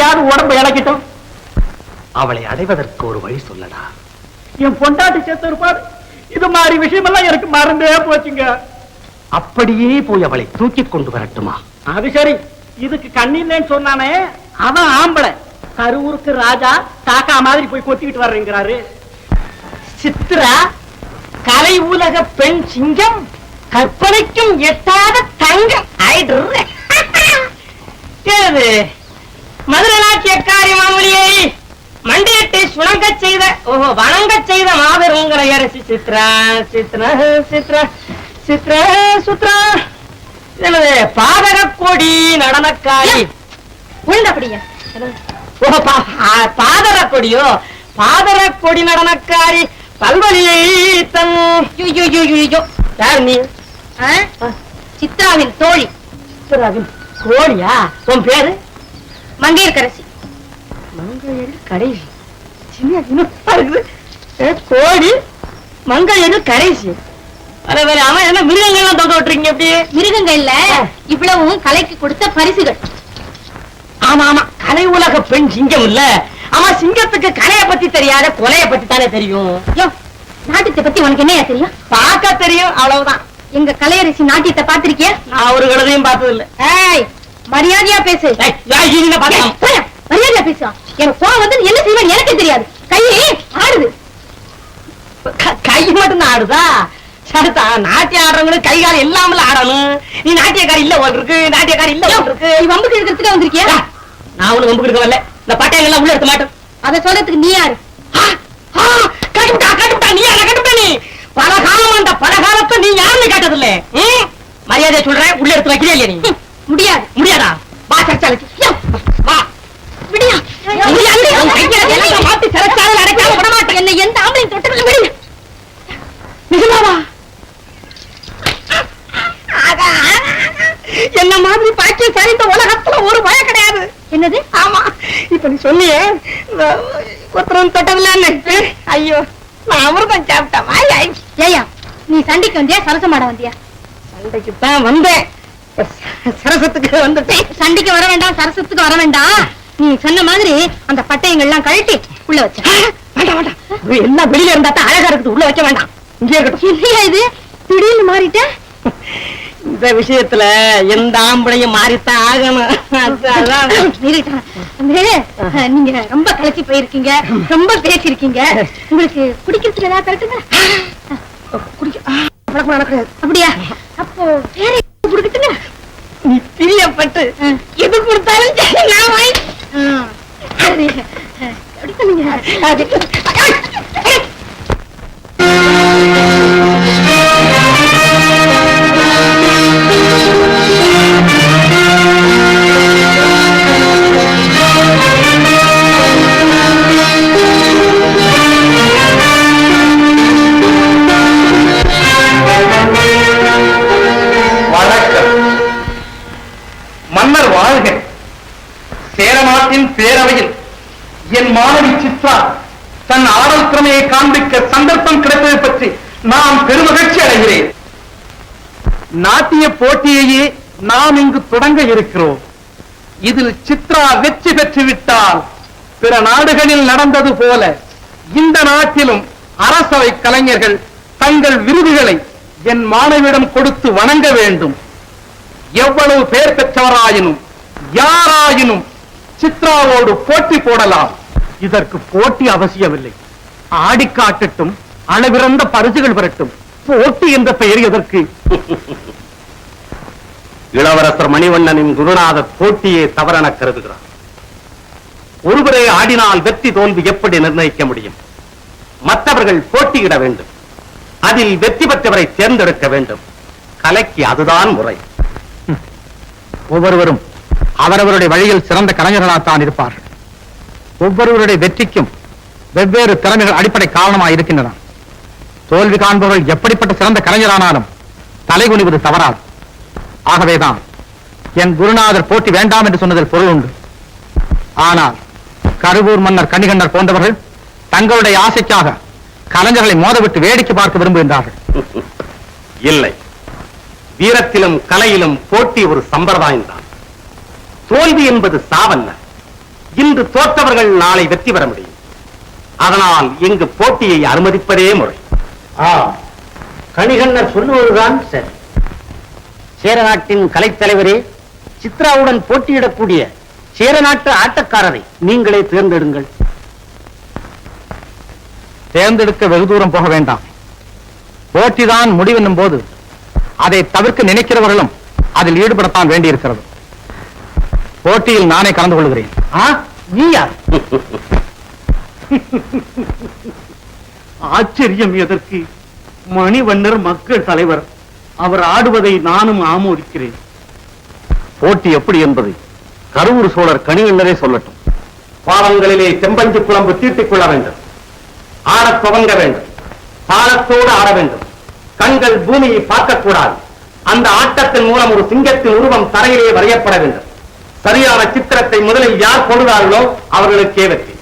அப்படியாவது உடம்பு இழக்கிட்டோம். அவளை அடைவதற்கு ஒரு வழி சொல்லடா. என் பொண்டாட்டி சேர்த்து இருப்பாரு இது மாதிரி விஷயமெல்லாம் எனக்கு மறந்தே போச்சுங்க. அப்படியே போய் அவளை தூக்கிக் கொண்டு வரட்டுமா? அது சரி. இதுக்கு கண்ணில்லைன்னு சொன்னானே அவன் ஆம்பளை. கருவூருக்கு ராஜா காக்கா மாதிரி போய் கொத்திக்கிட்டு வர்றேங்கிறாரு. சித்ரா கலை உலக பெண் சிங்கம் கற்பனைக்கும் எட்டாத தங்கம். ஆயிடுற ஏது மதுரை நாட்டியக்காரி மாமொழியை மண்டியத்தை சுணங்க செய்த ஓஹோ வணங்க செய்த மாபெருங்கிற அரசி சித்ரா சித்ரா சித்ரா சித்ரா சுத்ரா. என்னது பாதக கொடி நடனக்காரி உழுந்தபடியா? ஓ பாதர கொடியோ பாதர கொடி நடனக்காரி பல்வலியை தன் யார் நீ? சித்ராவின் தோழி. சித்ராவின் கோழியா உன் பேரு? மங்கையர்கரசி. மங்கையரு கடைசி. கோழி மங்கையரு கடைசி. என்ன மிருகங்கள்லாம் தொங்க விட்டுறீங்க எப்படி மிருகங்கள்ல இவ்வளவும் கலைக்கு கொடுத்த பரிசுகள். ஆமா ஆமா. கலை உலக பெண் சிங்கம் இல்ல. ஆமா சிங்கத்துக்கு கலைய பத்தி தெரியாத கொலைய பத்தி தானே தெரியும் நாட்டியத்தை பத்தி உனக்கு என்னையா தெரியும்? பார்க்க தெரியும் அவ்வளவுதான். எங்க கலையரசி நாட்டியத்தை பாத்திருக்கியா நான் ஒரு கழுதையும் பார்த்தது இல்ல மரியாதையா பேசு. மரியாதையா பேசுவான் எனக்கு கோவம் வந்து என்ன செய்வேன் எனக்கு தெரியாது. கையே ஆடுது. க- மட்டும் தான் ஆடுதா? சரிதான் நாட்டியம் ஆடுறவங்களுக்கு கை கால் இல்லாமல ஆடணும். நீ நாட்டியக்காரி இல்ல போல் இருக்கு நாட்டியக்காரி இல்ல போல் இருக்கு. நீ வம்புக்கு இருக்கிறதுக்கு வந்திருக்கியா? நான் ஒண்ணு வம்புக்கு இருக்க வரல. இந்த பட்டையங்கள் எல்லாம் உள்ள எடுக்க மாட்டேன். அதை சொல்றதுக்கு நீ யாரு? கட்டுவிட்டா கட்டுவிட்டா நீ யார கட்டுவிட்ட நீ? பல காலம் அந்த பல காலத்தை நீ யாருன்னு கேட்டதில்ல. ம்? மரியாதை சொல்றேன். உள்ள எடுத்து வைக்கிறே இல்லையா நீ? முடியாது. முடியாதா? வா சர்ச்சாலைக்கு யோ, வா. விடியா. மாத்தி சிறைச்சாலையில அடைக்காம விட மாட்டேன். என்னை எந்த ஆம்பளையும் தொட்டதில்லை விடுங்க நிஜமாவா? என்ன மாதிரி பாக்கியம் சரிந்த உலகத்துல ஒரு பயம் கிடையாது. என்னது? ஆமா. இப்ப நீ சொன்னியே ஒருத்தரும் தொட்டதில்ல ஐயோ நான் அமிர்தம் சாப்பிட்ட மாதிரி ஆயிடுச்சு ஏயா நீ சண்டைக்கு வந்தியா? சரசமாட வந்தியா? சண்டைக்கு தான் வந்தேன். சரசத்துக்கு வந்துட்டேன் சண்டைக்கு வர வேண்டாம் சரசத்துக்கு வர வேண்டாம். நீ சொன்ன மாதிரி அந்த பட்டயங்கள்லாம் கழட்டி உள்ள வச்ச. வேண்டாம் வேண்டாம். எல்லாம் வெளியில இருந்தா தான் அழகா இருக்குது உள்ள வைக்க வேண்டாம். இங்கே இருக்கட்டும். இல்லையா இது? திடீர்னு மாறிட்ட? இந்த விஷயத்துல எந்த ஆம்பளையும் மாறித்தான் ஆகணும். நீங்க ரொம்ப கலக்கி போயிருக்கீங்க ரொம்ப பேசியிருக்கீங்க. உங்களுக்கு குடிக்கிறதுக்கு ஏதாவது கரெக்டுங்களா குடிக்க அப்படியா? அப்போ வேற பிரியப்பட்டு. எது கொடுத்தாலும் சரி, நான் வாங்கி சேரநாட்டின் பேரவையில் என் மாணவி சித்ரா தன் ஆடல் திறமையை காண்பிக்க சந்தர்ப்பம் கிடைத்ததை பற்றி நான் பெருமகிழ்ச்சி அடைகிறேன். நாட்டிய போட்டியையே நாம் இங்கு தொடங்க இருக்கிறோம். இதில் சித்ரா வெற்றி பெற்று விட்டால் பிற நாடுகளில் நடந்தது போல இந்த நாட்டிலும் அரசவை கலைஞர்கள் தங்கள் விருதுகளை என் மாணவியிடம் கொடுத்து வணங்க வேண்டும். எவ்வளவு பேர் பெற்றவராயினும் யாராயினும் சித்ராவோடு போட்டி போடலாம். இதற்கு போட்டி அவசியமில்லை. ஆடி காட்டட்டும் அளவிறந்த பரிசுகள் வரட்டும். போட்டி என்ற பெயர் எதற்கு? இளவரசர் மணிவண்ணனின் குருநாத போட்டியே தவறென கருதுகிறார். ஒருவரே ஆடினால் வெற்றி தோல்வி எப்படி நிர்ணயிக்க முடியும்? மற்றவர்கள் போட்டியிட வேண்டும். அதில் வெற்றி பெற்றவரை தேர்ந்தெடுக்க வேண்டும். கலைக்கு அதுதான் முறை. ஒவ்வொருவரும் அவரவருடைய வழியில் சிறந்த கலைஞர்களாகத்தான் இருப்பார்கள் ஒவ்வொருவருடைய வெற்றிக்கும் வெவ்வேறு திறமைகள் அடிப்படை காரணமாக இருக்கின்றன. தோல்வி காண்பவர்கள் எப்படிப்பட்ட சிறந்த கலைஞரானாலும் தலைகுனிவது தவறாது. ஆகவேதான் என் குருநாதர் போட்டி வேண்டாம் என்று சொன்னதில் பொருள் உண்டு. ஆனால் கருவூர் மன்னர் கணிகண்டர் போன்றவர்கள் தங்களுடைய ஆசைக்காக கலைஞர்களை மோதவிட்டு வேடிக்கை பார்க்க விரும்புகின்றார்கள். இல்லை. வீரத்திலும் கலையிலும் போட்டி ஒரு சம்பிரதாயம் தான் தோல்வி என்பது சாவல்ல. இன்று தோற்றவர்கள் நாளை வெற்றி பெற முடியும். அதனால் இங்கு போட்டியை அனுமதிப்பதே முறை. கணிகண்ணர் சொல்லுவதுதான் சரி. சேர நாட்டின் கலைத்தலைவரே சித்ராவுடன் போட்டியிடக்கூடிய சேர நாட்டு ஆட்டக்காரரை நீங்களே தேர்ந்தெடுங்கள். தேர்ந்தெடுக்க வெகு தூரம் போக வேண்டாம். போட்டிதான் முடிவென்னும் போது அதை தவிர்க்க நினைக்கிறவர்களும் அதில் ஈடுபடத்தான் வேண்டியிருக்கிறது. போட்டியில் நானே கலந்து கொள்கிறேன். நீயா ஆச்சரியம் எதற்கு? மணிவண்ணர் மக்கள் தலைவர் அவர் ஆடுவதை நானும் ஆமோதிக்கிறேன். போட்டி எப்படி என்பது கருவூர் சோழர் கணிவண்ணரே சொல்லட்டும். பாவங்களிலே செம்பஞ்சு குழம்பு தீட்டிக் கொள்ள வேண்டும். ஆடத் துவங்க வேண்டும். பாலத்தோடு ஆட வேண்டும். கண்கள் பூமியை பார்க்கக்கூடாது. அந்த ஆட்டத்தின் மூலம் ஒரு சிங்கத்தின் உருவம் தரையிலே வரையப்பட வேண்டும். சரியான சித்திரத்தை முதலில் யார் கொடுத்தார்களோ அவர்களுக்கே வெற்றி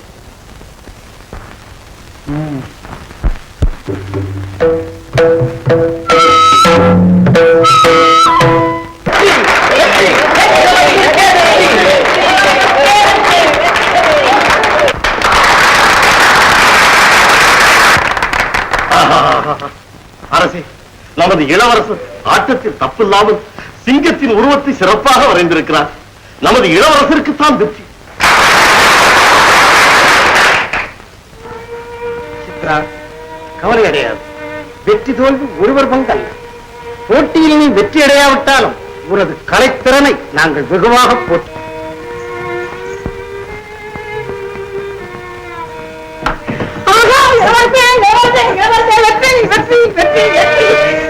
அரசே நமது இளவரசர் ஆட்டத்தில் தப்பில்லாமல் சிங்கத்தின் உருவத்தை சிறப்பாக வரைந்திருக்கிறார். நமது இளவரசருக்கு தான் வெற்றி. சித்ரா கவலை அடையாது. வெற்றி தோல்வி ஒருவர் பங்கல்ல போட்டியில் நீ வெற்றி அடையாவிட்டாலும் உனது கலைத்திறனை நாங்கள் வெகுவாக போற்றி நம்ம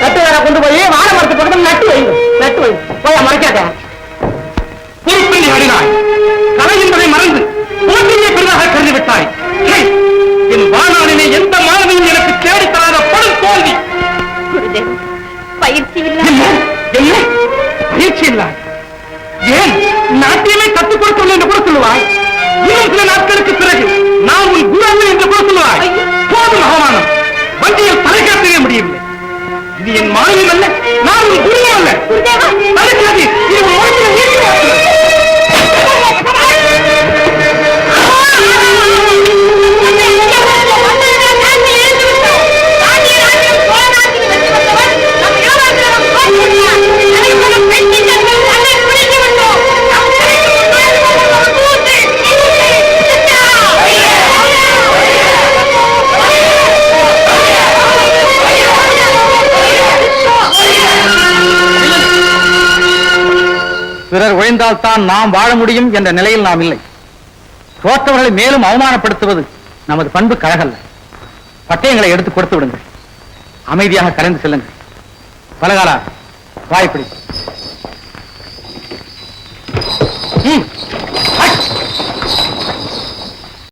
நட்டு வேற கொண்டு போய் வாழை மரத்து பக்கத்துல நட்டு வைங்க. நட்டு வை போய் மறைக்காத. பொறுப்பின்றி ஆடினாய் கலை என்பதை மறந்து போட்டியை பெரிதாக கருதி விட்டாய்! என் வாழ்நாளிலே எந்த மாணவியும் எனக்கு தேடித் தராத படும் தோல்வி. குருதேவ் பயிற்சி இல்லை. என்ன? பயிற்சி இல்லை? ஏன் நாட்டியமே கற்றுக் கொடுத்துள்ள என்று கூட சொல்லுவாய்? இன்னும் சில நாட்களுக்கு பிறகு நான் உன் குரு என்று கூட சொல்லுவாய். போதும் அவமானம். வண்டியில் தலைக்காட்டவே முடியவில்லை. இது என் மாணவி அல்ல நான் உன் குரு அல்ல தலைக்காதி பிறர் தான் நாம் வாழ முடியும் என்ற நிலையில் நாம் இல்லை. தோற்றவர்களை மேலும் அவமானப்படுத்துவது நமது பண்பு கழகல்ல. பட்டயங்களை எடுத்து கொடுத்து விடுங்கள். அமைதியாக கலந்து செல்லுங்கள். பலகாலா வாய்ப்பிடி.